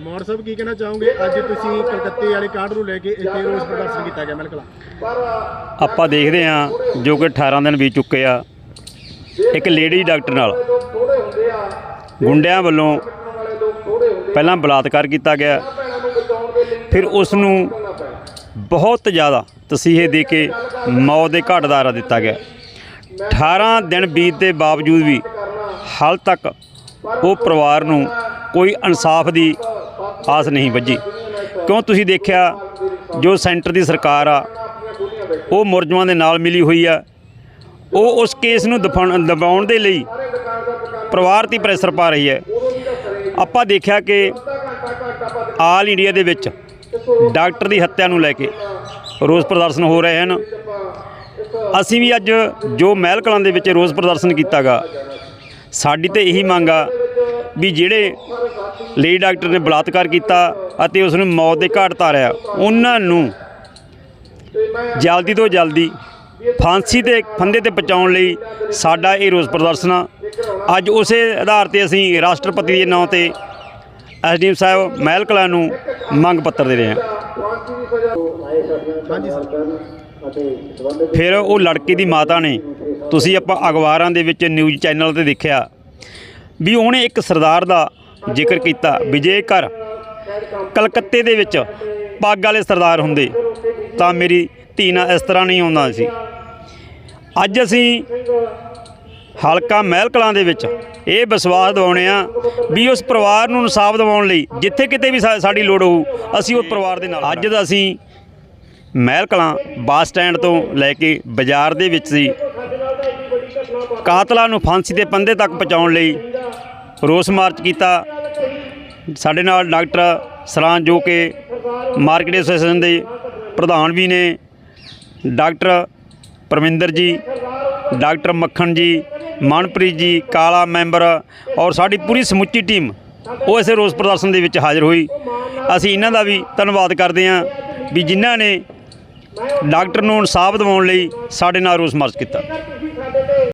ਮੌੜ ਸਾਹਿਬ ਕੀ ਕਹਿਣਾ ਚਾਹੋਗੇ? ਅੱਜ ਤੁਸੀਂ ਕਲਕੱਤੇ ਵਾਲੇ ਕਾਰਡ ਨੂੰ ਲੈ ਕੇ ਇੱਥੇ ਰੋਸ ਪ੍ਰਦਰਸ਼ਨ ਕੀਤਾ ਗਿਆ ਮਹਿਲ ਆਪਾਂ ਦੇਖਦੇ ਹਾਂ, ਜੋ ਕਿ 18 ਦਿਨ ਬੀਤ ਚੁੱਕੇ ਆ, ਇੱਕ ਲੇਡੀ ਡਾਕਟਰ ਨਾਲ। ਗੁੰਡਿਆਂ ਵੱਲੋਂ ਪਹਿਲਾਂ ਬਲਾਤਕਾਰ ਕੀਤਾ ਗਿਆ, ਫਿਰ ਉਸ ਨੂੰ ਬਹੁਤ ਜ਼ਿਆਦਾ ਤਸੀਹੇ ਦੇ ਕੇ ਮੌਤ ਦੇ ਘਾਟ ਦਾ ਆਰਾ ਦਿੱਤਾ ਗਿਆ। 18 ਦਿਨ ਬੀਤ ਦੇ ਬਾਵਜੂਦ ਵੀ ਹਾਲ ਤੱਕ ਉਹ ਪਰਿਵਾਰ ਨੂੰ ਕੋਈ ਇਨਸਾਫ ਦੀ ਆਸ ਨਹੀਂ ਵੱਜੀ। ਕਿਉਂ ਤੁਸੀਂ ਦੇਖਿਆ ਜੋ ਸੈਂਟਰ ਦੀ ਸਰਕਾਰ ਆ, ਉਹ ਮੁਰਜਮਾਂ ਦੇ ਨਾਲ ਮਿਲੀ ਹੋਈ ਆ। ਉਹ ਉਸ ਕੇਸ ਨੂੰ ਦਫਾਉਣ- ਦਬਾਉਣ ਦੇ ਲਈ ਪਰਿਵਾਰ ਤੇ ਪ੍ਰੈਸ਼ਰ ਪਾ ਰਹੀ ਹੈ। ਆਪਾਂ ਦੇਖਿਆ ਕਿ ਆਲ ਇੰਡੀਆ ਦੇ ਵਿੱਚ ਡਾਕਟਰ ਦੀ ਹੱਤਿਆ ਨੂੰ ਲੈ ਕੇ ਰੋਸ ਪ੍ਰਦਰਸ਼ਨ ਹੋ ਰਹੇ ਹਨ। ਅਸੀਂ ਵੀ ਅੱਜ ਜੋ ਮਹਿਲ ਕਲਾਂ ਦੇ ਵਿੱਚ ਰੋਸ ਪ੍ਰਦਰਸ਼ਨ ਕੀਤਾਗਾ ਸਾਡੀ ਤੇ ਇਹੀ ਮੰਗ ਆ ਵੀ ਜਿਹੜੇ ਲੇਡੀ ਡਾਕਟਰ ਨੇ ਬਲਾਤਕਾਰ ਕੀਤਾ ਅਤੇ ਉਸ ਨੂੰ ਮੌਤ ਦੇ ਘਾਟ ਉਤਾਰਿਆ ਉਹਨਾਂ ਨੂੰ ਜਲਦੀ ਤੋਂ ਜਲਦੀ ਫਾਂਸੀ ਦੇ ਫੰਦੇ ਤੇ ਪਹੁੰਚਾਉਣ ਲਈ ਸਾਡਾ ਇਹ ਰੋਸ ਪ੍ਰਦਰਸ਼ਨ। ਆ ਅੱਜ ਉਸੇ ਆਧਾਰ ਤੇ ਅਸੀਂ ਰਾਸ਼ਟਰਪਤੀ ਦੇ ਨਾਂ ਤੇ ਐਸਡੀਐਮ ਸਾਹਿਬ ਮਹਿਲ ਕਲਾਂ ਨੂੰ ਮੰਗ ਪੱਤਰ ਦੇ ਰਹੇ ਹਾਂ। ਫਿਰ ਉਹ ਲੜਕੇ ਦੀ ਮਾਤਾ ਨੇ ਤੁਸੀਂ ਆਪਾਂ ਅਖਬਾਰਾਂ ਦੇ ਵਿੱਚ ਨਿਊਜ਼ ਚੈਨਲ ਤੇ ਦੇਖਿਆ ਵੀ ਉਹਨੇ ਇੱਕ ਸਰਦਾਰ ਦਾ ਜ਼ਿਕਰ ਕੀਤਾ ਵੀ ਜੇਕਰ ਕਲਕੱਤੇ ਦੇ ਵਿੱਚ ਪੱਗ ਵਾਲੇ ਸਰਦਾਰ ਹੁੰਦੇ, ਤਾਂ ਮੇਰੀ ਧੀ ਨਾਲ ਇਸ ਤਰ੍ਹਾਂ ਨਹੀਂ ਆਉਂਦਾ ਸੀ। ਅੱਜ ਅਸੀਂ ਹਲਕਾ ਮਹਿਲ ਕਲਾਂ ਦੇ ਵਿੱਚ ਇਹ ਵਿਸ਼ਵਾਸ ਦਿਵਾਉਣੇ ਆ ਵੀ ਉਸ ਪਰਿਵਾਰ ਨੂੰ ਇਨਸਾਫ ਦਿਵਾਉਣ ਲਈ ਜਿੱਥੇ ਕਿਤੇ ਵੀ ਸਾਡੀ ਲੋੜ ਹੋਊ, ਅਸੀਂ ਉਸ ਪਰਿਵਾਰ ਦੇ ਨਾਲ ਅੱਜ ਦਾ ਅਸੀਂ ਮਹਿਲ ਕਲਾਂ ਬੱਸ ਸਟੈਂਡ ਤੋਂ ਲੈ ਕੇ ਬਾਜ਼ਾਰ ਦੇ ਵਿੱਚ ਸੀ ਕਾਤਲਾਂ ਨੂੰ ਫਾਂਸੀ ਦੇ ਪੰਦੇ ਤੱਕ ਪਹੁੰਚਾਉਣ ਲਈ ਰੋਸ ਮਾਰਚ ਕੀਤਾ। ਸਾਡੇ ਨਾਲ ਡਾਕਟਰ ਸਰਾਂ ਜੋ ਕਿ ਮਾਰਕੀਟ ਐਸੋਸੀਏਸ਼ਨ ਦੇ ਪ੍ਰਧਾਨ ਵੀ ਨੇ, ਡਾਕਟਰ ਪਰਮਿੰਦਰ ਜੀ, ਡਾਕਟਰ ਮੱਖਣ ਜੀ, ਮਨਪ੍ਰੀਤ ਜੀ, ਕਾਲਾ ਮੈਂਬਰ ਔਰ ਸਾਡੀ ਪੂਰੀ ਸਮੁੱਚੀ ਟੀਮ ਉਹ ਇਸੇ ਰੋਸ ਪ੍ਰਦਰਸ਼ਨ ਦੇ ਵਿੱਚ ਹਾਜ਼ਰ ਹੋਈ। ਅਸੀਂ ਇਹਨਾਂ ਦਾ ਵੀ ਧੰਨਵਾਦ ਕਰਦੇ ਹਾਂ ਵੀ ਜਿਨ੍ਹਾਂ ਨੇ ਡਾਕਟਰ ਨੂੰ ਇਨਸਾਫ ਦਿਵਾਉਣ ਲਈ ਸਾਡੇ ਨਾਲ ਰੋਸ ਮਾਰਚ ਕੀਤਾ।